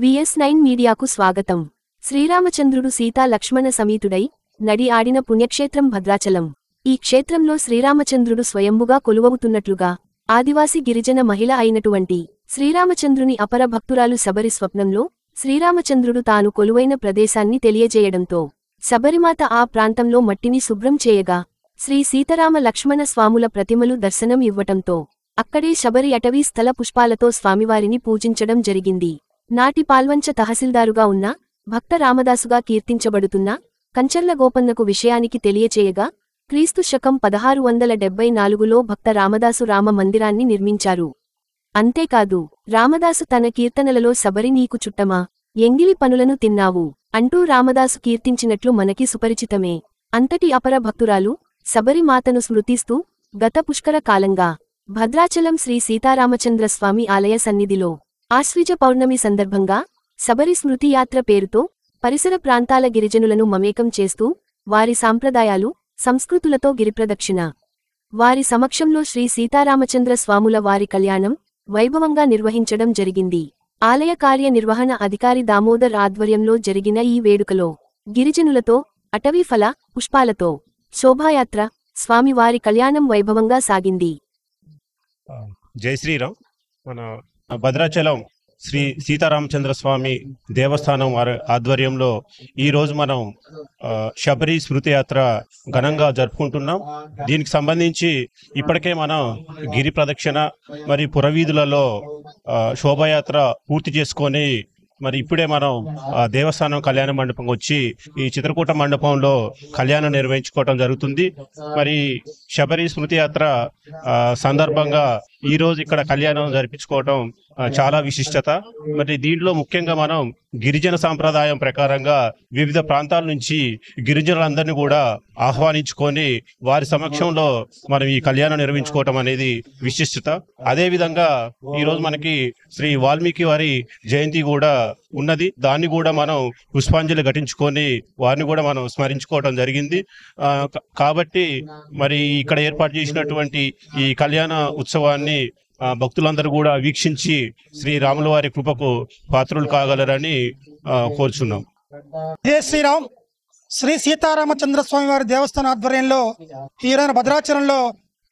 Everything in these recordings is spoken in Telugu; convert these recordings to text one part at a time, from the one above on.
విఎస్ నైన్ మీడియాకు స్వాగతం. శ్రీరామచంద్రుడు సీతా లక్ష్మణ సమీతుడై నడి ఆడిన పుణ్యక్షేత్రం భద్రాచలం. ఈ క్షేత్రంలో శ్రీరామచంద్రుడు స్వయంభుగా కొలువవుతున్నట్లుగా ఆదివాసి గిరిజన మహిళ అయినటువంటి శ్రీరామచంద్రుని అపర భక్తురాలు శబరి స్వప్నంలో శ్రీరామచంద్రుడు తాను కొలువైన ప్రదేశాన్ని తెలియజేయడంతో శబరిమాత ఆ ప్రాంతంలో మట్టిని శుభ్రం చేయగా శ్రీ సీతారామ లక్ష్మణ స్వాముల ప్రతిమలు దర్శనం ఇవ్వటంతో అక్కడే శబరి అటవీ స్థల పుష్పాలతో స్వామివారిని పూజించడం జరిగింది. నాటి పాల్వంచ తహసీల్దారుగా ఉన్న భక్త రామదాసుగా కీర్తించబడుతున్న కంచర్ల గోపన్నకు విషయానికి తెలియచేయగా క్రీస్తు శకం పదహారు వందల డెబ్బై నాలుగులో భక్త రామదాసు రామ మందిరాన్ని నిర్మించారు. అంతేకాదు రామదాసు తన కీర్తనలలో సబరి నీకు చుట్టమా ఎంగిలి పనులను తిన్నావు అంటూ రామదాసు కీర్తించినట్లు మనకి సుపరిచితమే. అంతటి అపర భక్తురాలు సబరిమాతను స్మృతిస్తూ గత పుష్కర కాలంగా భద్రాచలం శ్రీ సీతారామచంద్రస్వామి ఆలయ సన్నిధిలో ఆశ్విజ పౌర్ణమి సందర్భంగా శబరి స్మృతి యాత్ర పేరుతో పరిసర ప్రాంతాల గిరిజనులను మమేకం చేస్తూ వారి సాంప్రదాయాలు సంస్కృతులతో గిరిప్రదక్షిణ వారి సమక్షంలో శ్రీ సీతారామచంద్ర స్వాముల వారి కళ్యాణం వైభవంగా నిర్వహించడం జరిగింది. ఆలయ కార్యనిర్వహణ అధికారి దామోదర్ ఆధ్వర్యంలో జరిగిన ఈ వేడుకలో గిరిజనులతో అటవీ ఫల పుష్పాలతో శోభాయాత్ర స్వామివారి కళ్యాణం వైభవంగా సాగింది. జై శ్రీరామ్. మన భద్రాచలం శ్రీ సీతారామచంద్ర స్వామి దేవస్థానం వారి ఆధ్వర్యంలో ఈరోజు మనం శబరి స్మృతి యాత్ర ఘనంగా జరుపుకుంటున్నాం. దీనికి సంబంధించి ఇప్పటికే మనం గిరి ప్రదక్షిణ మరి పురవీధులలో శోభయాత్ర శోభాయాత్ర పూర్తి చేసుకొని మరి ఇప్పుడే మనం దేవస్థానం కళ్యాణ మండపం వచ్చి ఈ చిత్రకూట మండపంలో కళ్యాణం నిర్వహించుకోవటం జరుగుతుంది. మరి శబరి స్మృతి యాత్ర సందర్భంగా ఈ రోజు ఇక్కడ కళ్యాణం జరిపించుకోవటం చాలా విశిష్టత. మరి దీంట్లో ముఖ్యంగా మనం గిరిజన సాంప్రదాయం ప్రకారంగా వివిధ ప్రాంతాల నుంచి గిరిజనులందరినీ కూడా ఆహ్వానించుకొని వారి సమక్షంలో మనం ఈ కళ్యాణం నిర్వహించుకోవటం అనేది విశిష్టత. అదే విధంగా ఈ రోజు మనకి శ్రీ వాల్మీకి వారి జయంతి కూడా ఉన్నది. దాన్ని కూడా మనం పుష్పాంజలి ఘటించుకొని వారిని కూడా మనం స్మరించుకోవడం జరిగింది. కాబట్టి మరి ఇక్కడ ఏర్పాటు చేసినటువంటి ఈ కళ్యాణ ఉత్సవాన్ని ఆ, భక్తులందరూ కూడా వీక్షించి శ్రీరాముల వారి కృపకు పాత్రులు కాగలరని కోరుచున్నాం. జయ శ్రీరామ్. శ్రీ సీతారామచంద్ర స్వామి వారి దేవస్థాన ఆధ్వర్యంలో ఈరోజు భద్రాచలంలో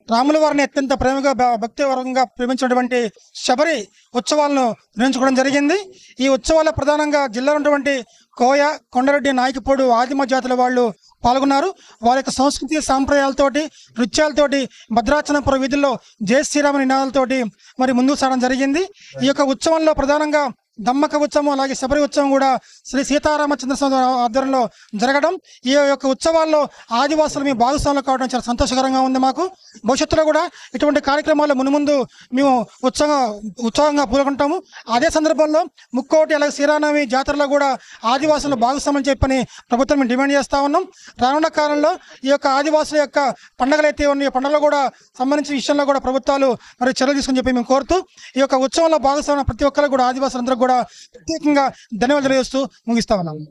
రాముల వారిని అత్యంత ప్రేమగా భ- భక్తివరంగా ప్రేమించినటువంటి శబరి ఉత్సవాలను నిర్వహించుకోవడం జరిగింది. ఈ ఉత్సవాల ప్రధానంగా జిల్లాలో ఉన్నటువంటి కోయ కొండరెడ్డి నాయకపోడు ఆదిమ జాతుల వాళ్ళు పాల్గొన్నారు. వారి యొక్క సంస్కృతి సాంప్రదాయాలతోటి నృత్యాలతోటి భద్రాచలపుర వీధుల్లో జయ శ్రీరామ నినాదాలతోటి మరి ముందుకు సాగడం జరిగింది. ఈ యొక్క ఉత్సవంలో ప్రధానంగా దమ్మక ఉత్సవం అలాగే శబరి ఉత్సవం కూడా శ్రీ సీతారామచంద్ర స్వామి ఆధ్వర్యంలో జరగడం. ఈ యొక్క ఉత్సవాల్లో ఆదివాసులు మీ భాగస్వాములు కావడం చాలా సంతోషకరంగా ఉంది మాకు. భవిష్యత్తులో కూడా ఇటువంటి కార్యక్రమాలు మునుముందు మేము ఉత్సవంగా ఉత్సాహంగా పూనుకుంటాము అదే సందర్భంలో ముక్కోటి అలాగే శ్రీరామనవమి జాతరలో కూడా ఆదివాసులు భాగస్వాములు చెప్పని ప్రభుత్వం మేము డిమాండ్ చేస్తూ ఉన్నాం. రానున్న కాలంలో ఈ యొక్క ఆదివాసుల యొక్క పండుగలు అయితే ఉన్నాయి. పండుగలు కూడా సంబంధించిన విషయంలో కూడా ప్రభుత్వాలు మరి చర్యలు తీసుకుని చెప్పి మేము కోరుతూ ఈ యొక్క ఉత్సవంలో భాగస్వామ్య ప్రతి ఒక్కరు కూడా ఆదివాసులందరూ కూడా ప్రత్యేకంగా ధన్యవాదాలు తెలియజేస్తూ ముగిస్తా ఉన్నాము